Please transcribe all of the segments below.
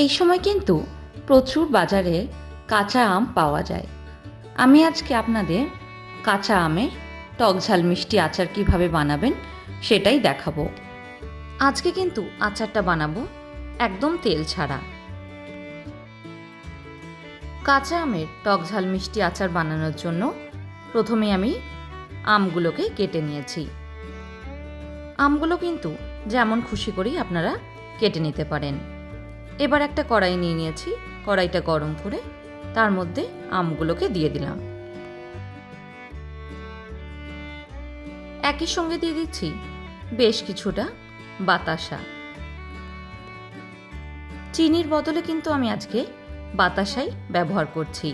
এই সময় কিন্তু প্রচুর বাজারে কাঁচা আম পাওয়া যায়। আমি আজকে আপনাদের কাঁচা আমের টক ঝাল মিষ্টি আচার কীভাবে বানাবেন সেটাই দেখাবো। আজকে কিন্তু আচারটা বানাবো একদম তেল ছাড়া। কাঁচা আমের টক ঝাল মিষ্টি আচার বানানোর জন্য প্রথমে আমি আমগুলোকে কেটে নিয়েছি। আমগুলো কিন্তু যেমন খুশি করেই আপনারা কেটে নিতে পারেন। এবার একটা কড়াই নিয়ে নিয়েছি। কড়াইটা গরম করে তার মধ্যে আমগুলোকে দিয়ে দিলাম। একই সঙ্গে দিয়ে দিচ্ছি বেশ কিছুটা বাতাসা। চিনির বদলে কিন্তু আমি আজকে বাতাসাই ব্যবহার করছি।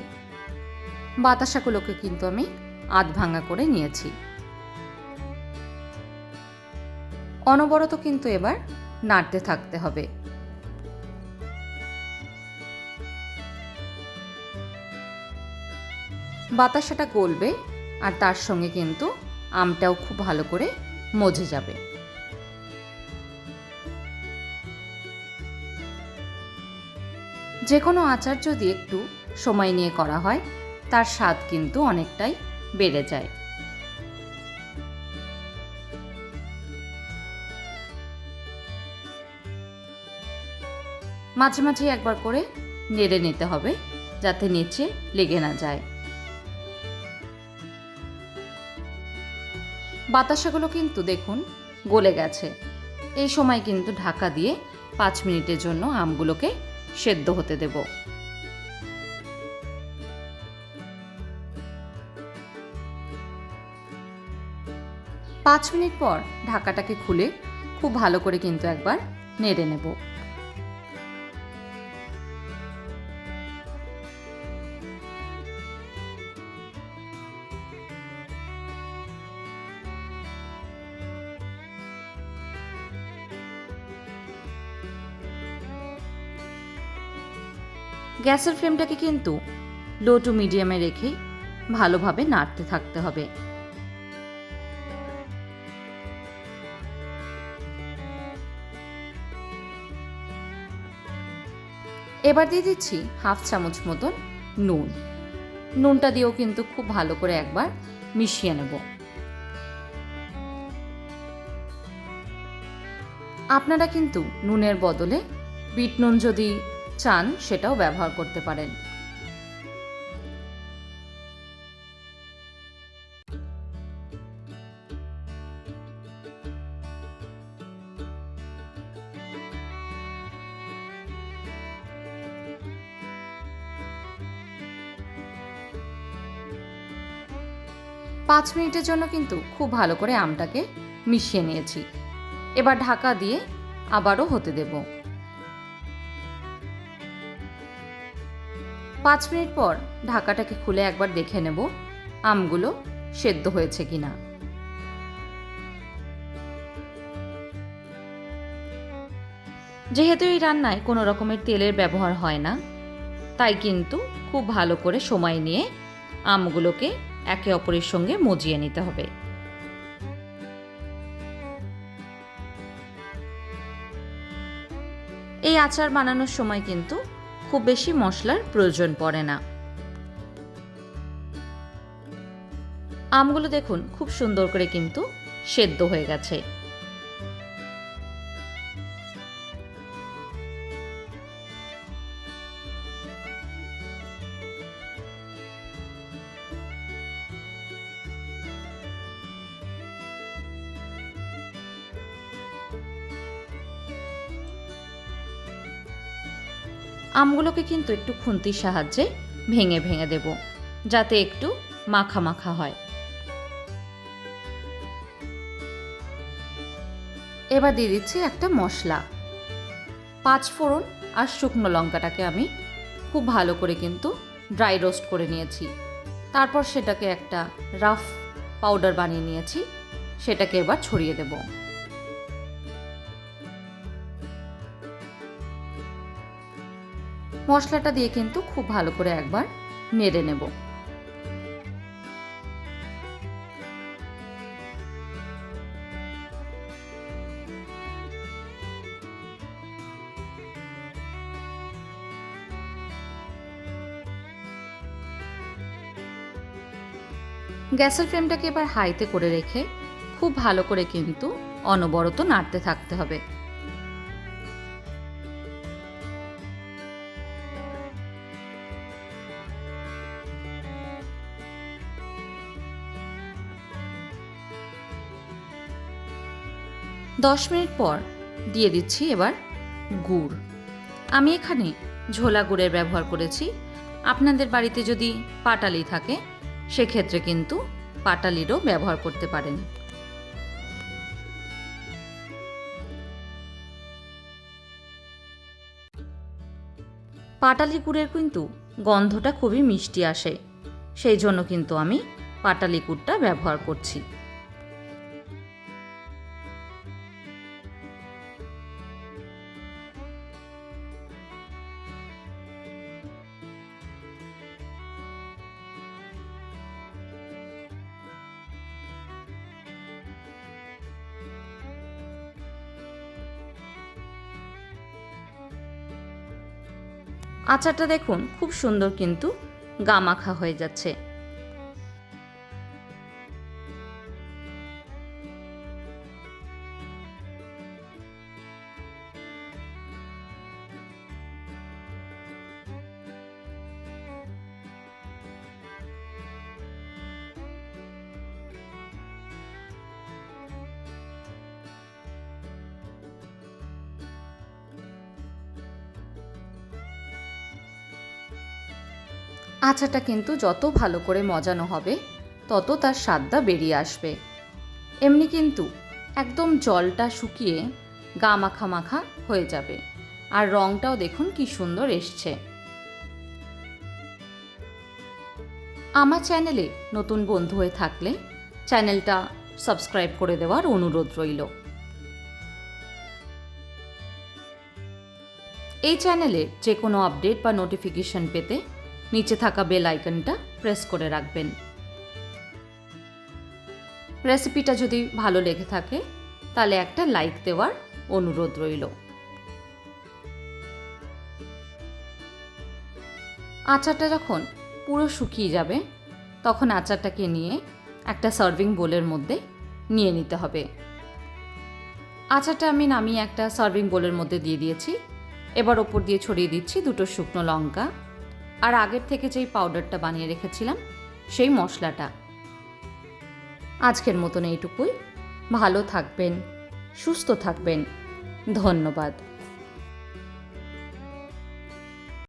বাতাসাগুলোকে কিন্তু আমি আধ ভাঙা করে নিয়েছি। অনবরত কিন্তু এবার নাড়তে থাকতে হবে। বাতাসাটা গলবে আর তার সঙ্গে কিন্তু আমটাও খুব ভালো করে মজে যাবে। যে কোনো আচার যদি একটু সময় নিয়ে করা হয়, তার স্বাদ কিন্তু অনেকটাই বেড়ে যায়। মাঝে মাঝে একবার করে নেড়ে নিতে হবে যাতে নিচে লেগে না যায়। বাতাসাগুলো কিন্তু দেখুন গলে গেছে। এই সময় কিন্তু ঢাকা দিয়ে পাঁচ মিনিটের জন্য আমগুলোকে সেদ্ধ হতে দেব। পাঁচ মিনিট পর ঢাকাটাকে খুলে খুব ভালো করে কিন্তু একবার নেড়ে নেব। গ্যাসের ফ্লেমটাকে কিন্তু লো টু মিডিয়ামে রেখেই ভালোভাবে নাড়তে থাকতে হবে। এবার দিয়ে দিচ্ছি হাফ চামচ মতন নুন। নুনটা দিয়েও কিন্তু খুব ভালো করে একবার মিশিয়ে নেব। আপনারা কিন্তু নুনের বদলে বিট নুন যদি চান সেটাও ব্যবহার করতে পারেন। পাঁচ মিনিটের জন্য কিন্তু খুব ভালো করে আমটাকে মিশিয়ে নিয়েছি। এবার ঢাকা দিয়ে আবারও হতে দেবো। পাঁচ মিনিট পর ঢাকাটাকে খুলে একবার দেখে নেব, আমগুলো সেদ্ধ হয়েছে কিনা। যেহেতু এই রান্নায় কোনো রকমের তেলের ব্যবহার হয় না, তাই কিন্তু খুব ভালো করে সময় নিয়ে আমগুলোকে একে অপরের সঙ্গে মজিয়ে নিতে হবে। এই আচার বানানোর সময় কিন্তু খুব বেশি মশলার প্রয়োজন পড়ে না। আমগুলো দেখুন, খুব সুন্দর করে কিন্তু সেদ্ধ হয়ে গেছে। আমগুলোকে কিন্তু একটু খুন্তির সাহায্যে ভেঙে ভেঙে দেব, যাতে একটু মাখা মাখা হয়। এবার দিয়ে দিচ্ছি একটা মশলা। পাঁচ ফোড়ন আর শুকনো লঙ্কাটাকে আমি খুব ভালো করে কিন্তু ড্রাই রোস্ট করে নিয়েছি। তারপর সেটাকে একটা রাফ পাউডার বানিয়ে নিয়েছি, সেটাকে এবার ছড়িয়ে দেবো। মশলাটা দিয়ে কিন্তু খুব ভালো করে একবার নেড়ে নেব। গ্যাসের ফ্লেমটাকে এবার হাইতে করে রেখে খুব ভালো করে কিন্তু অনবরত নাড়তে থাকতে হবে। দশ মিনিট পর দিয়ে দিচ্ছি এবার গুড়। আমি এখানে ঝোলা গুড়ের ব্যবহার করেছি। আপনাদের বাড়িতে যদি পাটালি থাকে, সেক্ষেত্রে কিন্তু পাটালিরও ব্যবহার করতে পারেন। পাটালি গুড়ের কিন্তু গন্ধটা খুবই মিষ্টি আসে। সেই জন্য কিন্তু আমি পাটালি গুড়টা ব্যবহার করছি। আচারটা দেখুন খুব সুন্দর কিন্তু গামাখা হয়ে যাচ্ছে। আচারটা কিন্তু যত ভালো করে মজানো হবে, তত তার স্বাদটা বেরিয়ে আসবে। এমনি কিন্তু একদম জলটা শুকিয়ে গা মাখা মাখা হয়ে যাবে। আর রঙটাও দেখুন কি সুন্দর এসছে। আমার চ্যানেলে নতুন বন্ধু হয়ে থাকলে চ্যানেলটা সাবস্ক্রাইব করে দেওয়ার অনুরোধ রইল। এই চ্যানেলে যে কোনো আপডেট বা নোটিফিকেশন পেতে নিচে থাকা বেল আইকনটা প্রেস করে রাখবেন। রেসিপিটা যদি ভালো লেগে থাকে, তাহলে একটা লাইক দেওয়ার অনুরোধ রইল। আচারটা যখন পুরো শুকিয়ে যাবে, তখন আচারটাকে নিয়ে একটা সার্ভিং বোলের মধ্যে নিয়ে নিতে হবে। আচারটা আমি নামিয়ে একটা সার্ভিং বোলের মধ্যে দিয়ে দিয়েছি। এবার ওপর দিয়ে ছড়িয়ে দিচ্ছি দুটো শুকনো লঙ্কা। আর আগের থেকে যেই পাউডারটা বানিয়ে রেখেছিলাম, সেই মশলাটা। আজকের মতন এইটুকুই। ভালো থাকবেন, সুস্থ থাকবেন। ধন্যবাদ।